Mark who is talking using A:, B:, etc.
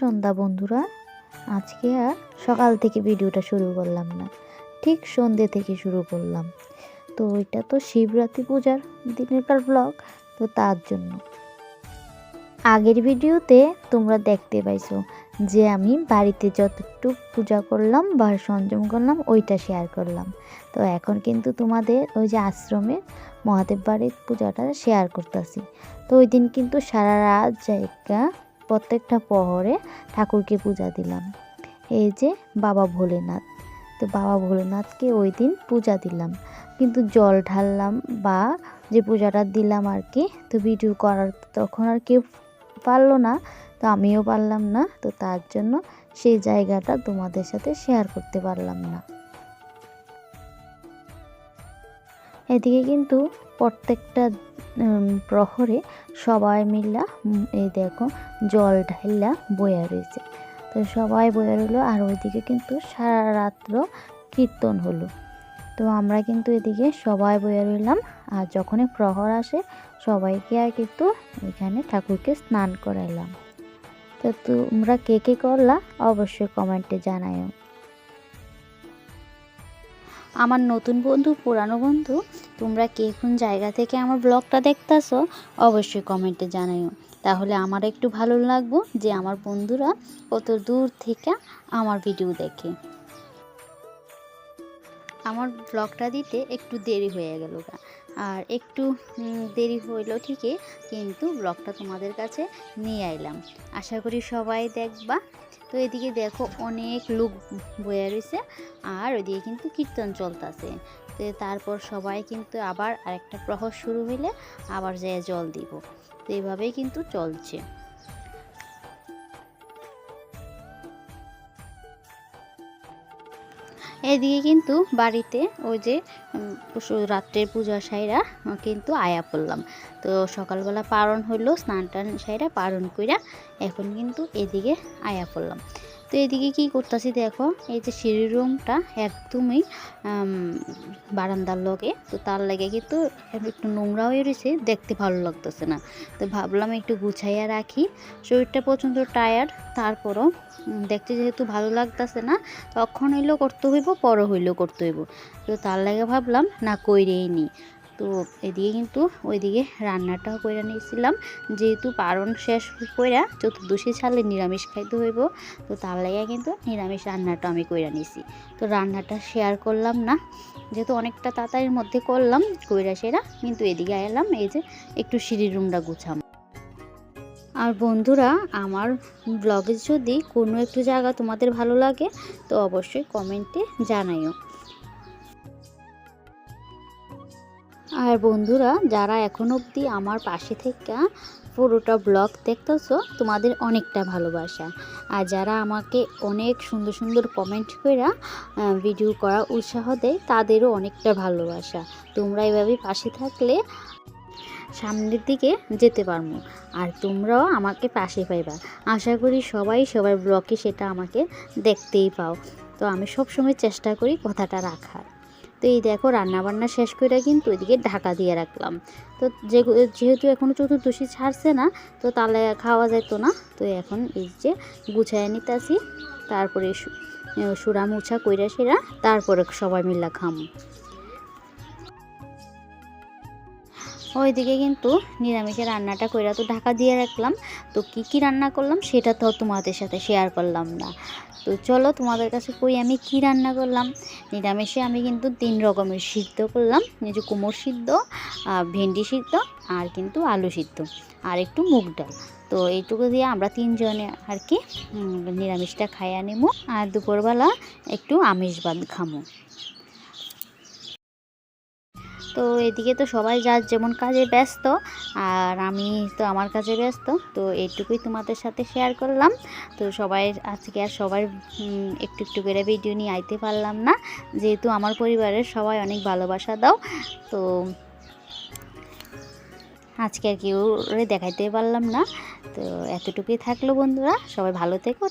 A: সন্ধ্যা বন্ধুরা। আজকে আর সকাল থেকে ভিডিওটা শুরু করলাম না, ঠিক সন্ধ্যে থেকে শুরু করলাম। তো এটা তো শিবরাত্রি পূজার দিনেরকার ব্লগ তো তার জন্য। আগের ভিডিওতে তোমরা দেখতে পাইছো যে আমি বাড়িতে যতটুকু পূজা করলাম বা সংযম করলাম, ওইটা শেয়ার করলাম। তো এখন কিন্তু তোমাদের ওই যে আশ্রমে মহাদেব বাড়ির পূজাটা শেয়ার করতেছি। তো ওই দিন কিন্তু সারা রাত জায়গা প্রত্যেকটা প্রহরে ঠাকুরকে পূজা দিলাম। এই যে বাবা ভোলেনাথ। তো বাবা ভোলেনাথকে ওই দিন পূজা দিলাম। কিন্তু জল ঢাললাম বা যে পূজাটা দিলাম আর কি, তো ভিডিও করার তখন আর কেউ পারল না, তো আমিও পারলাম না, তো তার জন্য সেই জায়গাটা তোমাদের সাথে শেয়ার করতে পারলাম না। এদিকে কিন্তু প্রত্যেকটা প্রহরে সবাই মিলা উম, এই দেখো জল ঢাইলা বয়া রয়েছে। তো সবাই বয়া রইল আর ওইদিকে কিন্তু সারা রাত্র কীর্তন হলো। তো আমরা কিন্তু এদিকে সবাই বয়া রইলাম আর যখনই প্রহর আসে সবাইকে আর কিন্তু এখানে ঠাকুরকে স্নান করাইলাম। তো তোমরা কে কে করলা অবশ্যই কমেন্টে জানাও আমার নতুন বন্ধু, পুরানো বন্ধু, তোমরা কে কোন জায়গা থেকে আমার ব্লগটা দেখতেছো অবশ্যই কমেন্টে জানাইও। তাহলে আমার একটু ভালো লাগবো যে আমার বন্ধুরা কত দূর থেকে আমার ভিডিও দেখে। আমার ব্লগটা দিতে একটু দেরি হয়ে গেল আর একটু দেরি হইল ঠিকই, কিন্তু ব্লগটা তোমাদের কাছে নিয়ে আইলাম। আশা করি সবাই দেখবা। তো এদিকে দেখো অনেক লোক বয়ে রয়েছে আর ওইদিকে কিন্তু কীর্তন চলতেছে। তো তারপর সবাই কিন্তু আবার আরেকটা প্রহর শুরু হইলে আবার যায় জল দিব। তো এইভাবেই কিন্তু চলছে। এদিকে কিন্তু বাড়িতে ওই যে রাত্রের পূজা সাইরা কিন্তু আয়া পড়লাম। তো সকালবেলা পারণ হইল স্নান টান সাইরা পারণ কইরা এখন কিন্তু এদিকে আয়া পড়লাম। তো এদিকে কি করতেছি দেখো, এই যে সিঁড়ির রুমটা একদমই বারান্দার লগে, তো তার লাগে কিন্তু একটু নোংরা হয়ে রয়েছে, দেখতে ভালো লাগতেছে না। তো ভাবলাম একটু গুছাইয়া রাখি, শরীরটা প্রচণ্ড টায়ার্ড তারপরও দেখতে যেহেতু ভালো লাগতেছে না, তখন হইলেও করতে হইব পর হইলেও করতে হইব। তো তার লাগে ভাবলাম, না কইরেই নি। তো এদিকে কিন্তু ওইদিকে রান্নাটাও কইরা নিয়েছিলাম। যেহেতু পারণ শেষ কইরা চতুর্দশী ছাড়লে নিরামিষ খাইতে হইব, তো তার লাগে কিন্তু নিরামিষ রান্নাটা আমি কইরা নিয়েছি তো রান্নাটা শেয়ার করলাম না, যেহেতু অনেকটা তাড়াতাড়ির মধ্যে করলাম, কইরা সেরা, কিন্তু এদিকে এলাম এই যে একটু সিঁড়ির রুমটা গুছাম। আর বন্ধুরা, আমার ব্লগে যদি কোনো একটু জায়গা তোমাদের ভালো লাগে, তো অবশ্যই কমেন্টে জানাইও। আর বন্ধুরা, যারা এখন অবধি আমার পাশে থেকে পুরোটা ব্লগ দেখতেছো, তোমাদের অনেকটা ভালোবাসা। আর যারা আমাকে অনেক সুন্দর সুন্দর কমেন্ট করে ভিডিও করা উৎসাহ দেয়, তাদেরও অনেকটা ভালোবাসা। তোমরা এভাবে পাশে থাকলে সামনের দিকে যেতে পারব। আর তোমরাও আমাকে পাশে পাইবা। আশা করি সবাই সবার ব্লগে সেটা আমাকে দেখতেই পাও। তো আমি সব সময় চেষ্টা করি কথাটা রাখার। তো এই দেখো রান্নাবান্না শেষ করে কিন্তু ওইদিকে ঢাকা দিয়ে রাখলাম। তো যেহেতু এখনও চতুর্দশী ছাড়ছে না, তো তাহলে খাওয়া যেত না। তো এখন এই যে গুছায় নিতেছি, তারপরে সুরা মুছা কইরা সেরা, তারপরে সবাই মিল্লা খামো। ওইদিকে কিন্তু নিরামিষের রান্নাটা কইরা তো ঢাকা দিয়ে রাখলাম। তো কি কি রান্না করলাম সেটা তো তোমাদের সাথে শেয়ার করলাম না। তো চলো তোমাদের কাছে কই আমি কি রান্না করলাম। নিরামিষে আমি কিন্তু তিন রকমের সিদ্ধ করলাম। যে কুমড় সিদ্ধ ভেন্ডি সিদ্ধ আর কিন্তু আলু সিদ্ধ আর একটু মুগ ডাল। তো এইটুকু দিয়ে আমরা তিনজনে আর কি নিরামিষটা খাইয়া নেব আর দুপুরবেলা একটু আমিষ বাদ খামো। তো এদিকে তো সবাই যার যেমন কাজে ব্যস্ত আর আমি তো আমার কাজে ব্যস্ত তো এইটুকুই তোমাদের সাথে শেয়ার করলাম। তো সবাই আজকে আর উম, একটু একটু করে ভিডিও নিয়ে আইতে পারলাম না। যেহেতু আমার পরিবারের সবাই অনেক ভালোবাসা দাও তো আজকে আর কেউ দেখাইতে পারলাম না। তো এতটুকুই থাকল বন্ধুরা সবাই ভালো থেকো